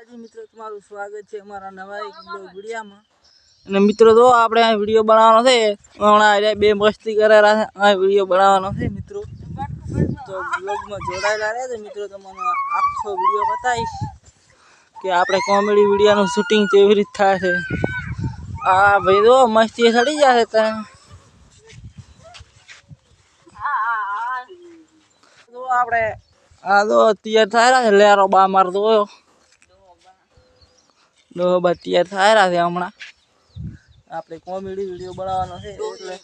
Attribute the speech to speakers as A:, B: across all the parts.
A: માતાજી મિત્રો સ્વાગત છે અમારા નવા એક વિડીયામાં. અને મિત્રો તો આપણે આ વીડિયો બનાવવાનો છે, હમણાં બે મસ્તી કરેલા છે, આ વીડિયો બનાવવાનો છે, મિત્રો. તો બ્લોગમાં જોડાયેલા રહેજો, મિત્રો, તમને આખો વીડિયો બતાવીશ કે આપણે કોમેડી વિડીયોનું શૂટિંગ કેવી રીતે થાય છે. આ ભાઈ તો મસ્તી સડી જશે જો આપણે આ તો તૈયાર થાય લેરો બા માર દો દો બા તૈયાર થાય છે હમણાં. આપણે કોમેડી વીડિયો બનાવવાનો છે એટલે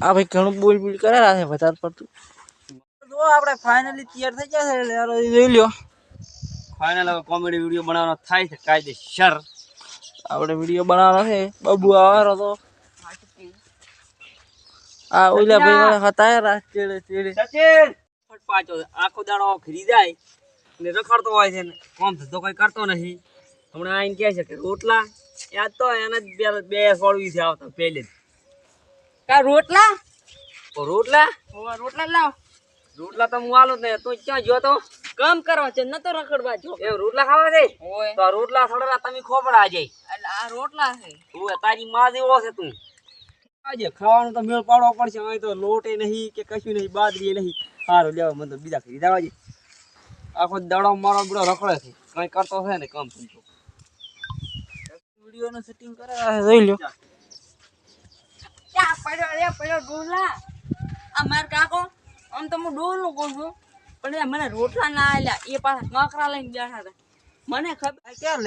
A: આ ભાઈ ઘણું બોલ બોલ કરે છે વધારે પડતું. જો આપણે ફાઇનલી તૈયાર થઈ ગયા છે યાર જોઈ લ્યો.
B: ફાઇનલ હવે કોમેડી વીડિયો બનાવવાનો થાય છે કાયદેસર.
A: આપણે વીડિયો બનાવવાનો છે. બબુ આવારો તો આ ઓલા ભાઈ હતા રા ચેડે ચેડે
B: સચિન! ફટ પાછો આખો દાડો ખરી જાય. ને રખડતો હોય છે ને કોમ ધંધો કઈ કરતો નથી. હમણાં આઈને કહે છે કે રોટલા યાદ તો એને બે બે સોળવી છે આવતા પહેલે જ.
C: કા રોટલા?
B: રોટલા?
C: રોટલા લાવ.
B: રોટલા તો હું આલો જ ને તું ક્યાં જો તો?
C: કામ કરવા છે નતો રખડવા જો.
B: એ રોટલા ખાવા છે?
C: ઓય.
B: તો આ રોટલા સડરા તમે ખોપડા જાય
C: એટલે આ રોટલા છે.
B: તું તારી માં જેવો છે તું. આજે ખાવાનું તો મેળ પાડવો પડશે અહીં તો લોટે નહીં કે કશું નહીં બાદરી નહીં. સારું લેવા મને તો બીજા ખરી દેવા છે આખો દાડો મારો બડો રખડે છે. કઈ કરતો છે ને કામ પૂછો
A: વિડીયોનું શૂટિંગ કરેલા છે જોઈ લ્યો.
C: ક્યાં પડ્યો? રે પડ્યો ડોલા આ માર કાકો આમ તો હું ડોલું કહું છું. પણ એ મને રોટલા ના આલ્યા. એ પાછા નોકરા લઈને બેઠા હતા. મને ખબર
A: કે ક્યાં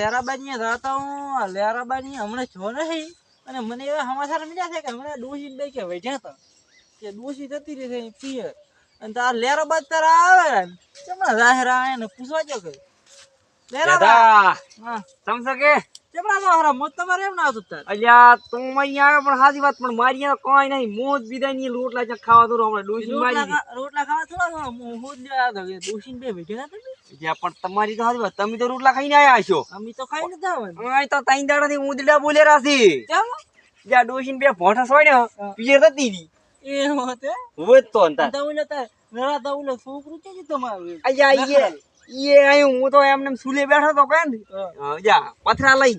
A: ને જતા હું? આ લેરાબાની હમણાં જો નહીં? અને મને એવા સમાચાર મળ્યા છે કે હમણાં ડોસી બે કે વૈજ્યા હતા. કે ડોસી જતી રહી છે પીએ અને તાર લેરાબાદ તારા આવે. ચમણા જાહેરા આવે ને પૂછવા જો કે. લેરાબા
B: દાદા
A: હા.
B: સમજો કે?
A: ચમણા તો હારા મોત તમારે એમ ના આવતું તાર.
B: અલ્યા તું અહીંયા આવે પણ સાચી વાત પણ મારી અહીંયા કોઈ નહીં. મોજ બીજા ની રોટલા ખાવા દો હમણાં. ડોસી
A: રોટલા
B: મારી
A: રોટલા ખાવા થોડા હું હું જ આવ્યો કે ડોસી બે વૈજ્યા તમે.
B: અલ્યા પણ તમારી તો સાચી વાત. તમે તો રોટલા ખાઈને આવ્યા છો
A: અમે તો ખાઈ નથી આવે
B: અહીં તો ત્રણ દાડાથી ઉંદડા બોલેરા છે
A: ચાલો
B: જ્યાં ડોસી બે ભોંઠા સોડ્યા પિયર થતી હતી.
A: એ હોતે
B: હોય તો અંતર
A: તો ઓલે તાર નરા તો ઓલે છોકરું છે તમારું
B: ઈએ આયું હું તો એમને સુલે બેઠો તો
A: હા.
B: જા પથરા લઈ.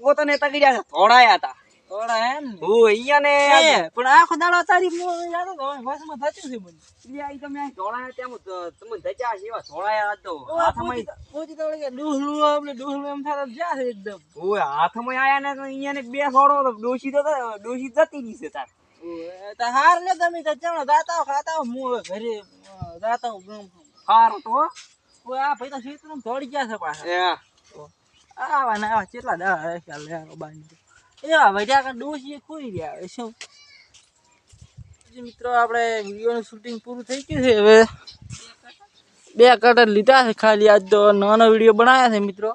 B: પોતાને તગડ્યા છે થોડાયા હતા.
A: થોડા એમ?
B: હું અહીંયા ને
A: પણ આખો દાડો તારી મોં થતું છે મને.
B: એટલે આઈ તમે ધજા ધોળાયા હતા. હાથમાં
A: પોચી તો- પોચી તો વળી કે ડોહલું આપણે ડોહલું એમ થાતા જ્યાં છે એકદમ.
B: ઓય હાથમાં આયા ને તો અહીંયા ને બે છોડો તો ડોશી તો ડોશી જતી રહી છે તાર.
A: તો હાર ને તમે તો દાતાઓ દાતા ખાતા હું ઘરે દાતા હો, ગામ હો.
B: સારું તો
A: આ ભાઈ તો ક્ષેત્રમાં દોડી ગયા છે પાછા.
B: એ
A: આવા ને આવા કેટલા દાડા ખ્યાલ લે બાંધી એવા વઢ્યા ત્યાં ડોસી ખોઈ ગયા શું? મિત્રો આપણે વિડીયોનું શૂટિંગ પૂરું થઈ ગયું છે હવે. બે કટર લીધા છે ખાલી. આજ તો નાનો વીડિયો બનાવ્યા છે મિત્રો.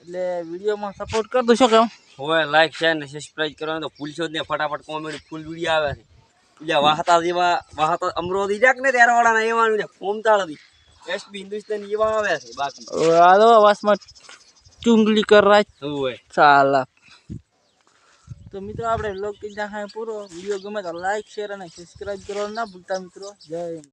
A: એટલે વિડીયોમાં સપોર્ટ કરી દો છો કેમ?
B: હોય લાઈક શેર ને સબસ્ક્રાઈબ કરવાનું તો ભૂલશો જ નહીં. ફટાફટ કોમેડી ફૂલ વીડિયો આવે છે. એટલે વાહતા જેવા વાહતા અમરોધી જાક ને ત્યારે વાળાના એવાનું છે ફોમતાળથી એસબી હિન્દુસ્તાન એવા આવ્યા છે બાકી.
A: હવે આ દો વાસમાં ચુંગલી કર રાજ
B: હોય?
A: ચાલા. તો મિત્રો આપણે લોક કીધા પૂરો. વીડિયો ગમે તો લાઈક શેર અને સબસ્ક્રાઇબ કરવાનું ના ભૂલતા મિત્રો. જય.